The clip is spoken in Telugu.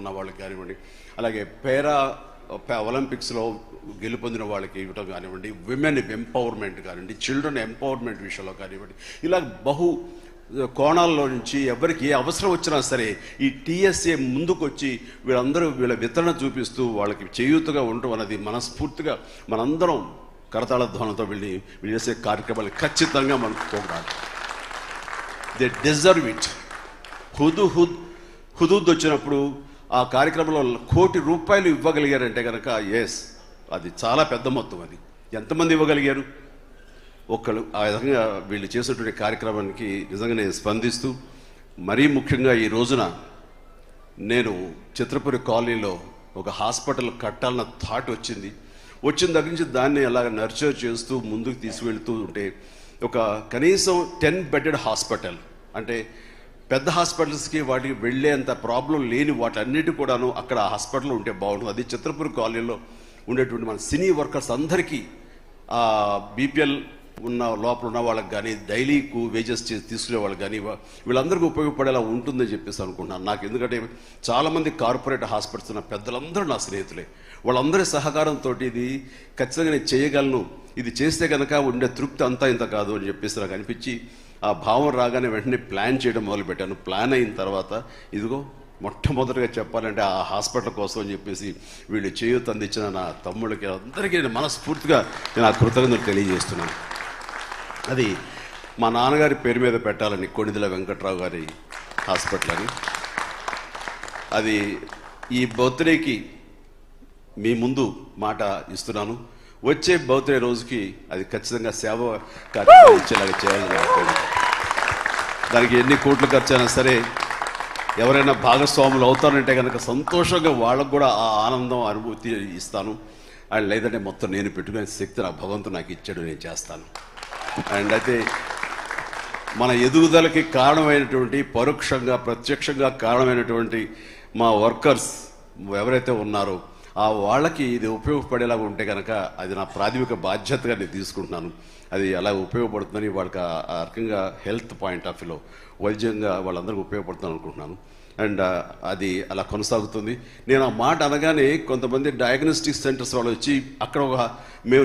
ఉన్న వాళ్ళకి కానివ్వండి అలాగే పేరా ఒలింపిక్స్లో గెలుపొందిన వాళ్ళకి ఇవ్వటం కానివ్వండి విమెన్ ఎంపవర్మెంట్ కానివ్వండి చిల్డ్రన్ ఎంపవర్మెంట్ విషయంలో కానివ్వండి ఇలా బహు కోణాల్లో నుంచి ఎవరికి ఏ అవసరం వచ్చినా సరే ఈ టీఎస్ఏ ముందుకు వచ్చి వీళ్ళందరూ వీళ్ళ వితరణ చూపిస్తూ వాళ్ళకి చేయూతగా ఉండటం అనేది మనస్ఫూర్తిగా మనందరం కరతాళ ధ్వనంతో వెళ్ళి వీళ్ళు చేసే కార్యక్రమాలు ఖచ్చితంగా మనకు పోగొడాలి దే డిజర్వ్ ఇట్ హుదు హుద్ హుదూద్ వచ్చినప్పుడు ఆ కార్యక్రమంలో కోటి రూపాయలు ఇవ్వగలిగారంటే కనుక ఎస్ అది చాలా పెద్ద మొత్తం అది. ఎంతమంది ఇవ్వగలిగారు? ఒక్కళ్ళు. ఆ విధంగా వీళ్ళు చేసినటువంటి కార్యక్రమానికి నిజంగా నేను స్పందిస్తూ మరీ ముఖ్యంగా ఈ రోజున నేను చిత్రపురి కాలనీలో ఒక హాస్పిటల్ కట్టాలన్న థాట్ వచ్చింది. వచ్చిన దగ్గర నుంచి దాన్ని అలా నర్చర్ చేస్తూ ముందుకు తీసుకువెళ్తూ ఉంటే ఒక కనీసం టెన్ బెడెడ్ హాస్పిటల్ అంటే పెద్ద హాస్పిటల్స్కి వాటికి వెళ్ళేంత ప్రాబ్లం లేని వాటన్నిటి కూడాను అక్కడ హాస్పిటల్ ఉంటే బాగుంటుంది అది చిత్రపూర్ కాలనీలో ఉండేటువంటి మన సినీ వర్కర్స్ అందరికీ బీపీఎల్ ఉన్న లోపల ఉన్న వాళ్ళకి కానీ డైలీకు వేజెస్ తీసుకునే వాళ్ళకి కానీ వీళ్ళందరికీ ఉపయోగపడేలా ఉంటుందని చెప్పేసి అనుకుంటున్నాను. నాకు ఎందుకంటే చాలామంది కార్పొరేట్ హాస్పిటల్స్ ఉన్న పెద్దలందరూ నా స్నేహితులే. వాళ్ళందరి సహకారంతో ఇది ఖచ్చితంగా నేను చేయగలను. ఇది చేస్తే కనుక ఉండే తృప్తి అంతా ఇంత కాదు అని చెప్పేసి నాకు అనిపించి ఆ భావం రాగానే వెంటనే ప్లాన్ చేయడం మొదలుపెట్టాను. ప్లాన్ అయిన తర్వాత ఇదిగో మొట్టమొదటిగా చెప్పాలంటే ఆ హాస్పిటల్ కోసం అని చెప్పేసి వీళ్ళు చేయూత అందించిన నా తమ్ముళ్ళకి అందరికీ నేను మనస్ఫూర్తిగా నేను ఆ కృతజ్ఞతలు తెలియజేస్తున్నాను. అది మా నాన్నగారి పేరు మీద పెట్టాలని కొణిదల వెంకట్రావు గారి హాస్పిటల్ అని. అది ఈ బర్త్డేకి మీ ముందు మాట ఇస్తున్నాను. వచ్చే బర్త్డే రోజుకి అది ఖచ్చితంగా సేవ కార్యక్రమం ఇచ్చేలాగా చేయాలని దానికి ఎన్ని కోట్లు ఖర్చు అయినా సరే ఎవరైనా భాగస్వాములు అవుతారంటే కనుక సంతోషంగా వాళ్ళకు కూడా ఆ ఆనందం అనుభూతి ఇస్తాను. అండ్ లేదంటే మొత్తం నేను పెట్టుకునే శక్తి నా భగవంతుడు నాకు ఇచ్చాడు నేను చేస్తాను. అండ్ అయితే మన ఎదుగుదలకి కారణమైనటువంటి పరోక్షంగా ప్రత్యక్షంగా కారణమైనటువంటి మా వర్కర్స్ ఎవరైతే ఉన్నారో ఆ వాళ్ళకి ఇది ఉపయోగపడేలాగా ఉంటే కనుక అది నా ప్రాథమిక బాధ్యతగా నేను తీసుకుంటున్నాను. అది అలా ఉపయోగపడుతుందని వాళ్ళకి ఆ- ఆ రకంగా హెల్త్ పాయింట్ ఆఫ్ వ్యూలో వైద్యంగా వాళ్ళందరికీ ఉపయోగపడుతుంది అనుకుంటున్నాను. అండ్ అది అలా కొనసాగుతుంది. నేను ఆ మాట అనగానే కొంతమంది డయాగ్నోస్టిక్ సెంటర్స్ వాళ్ళు వచ్చి అక్కడ ఒక మేము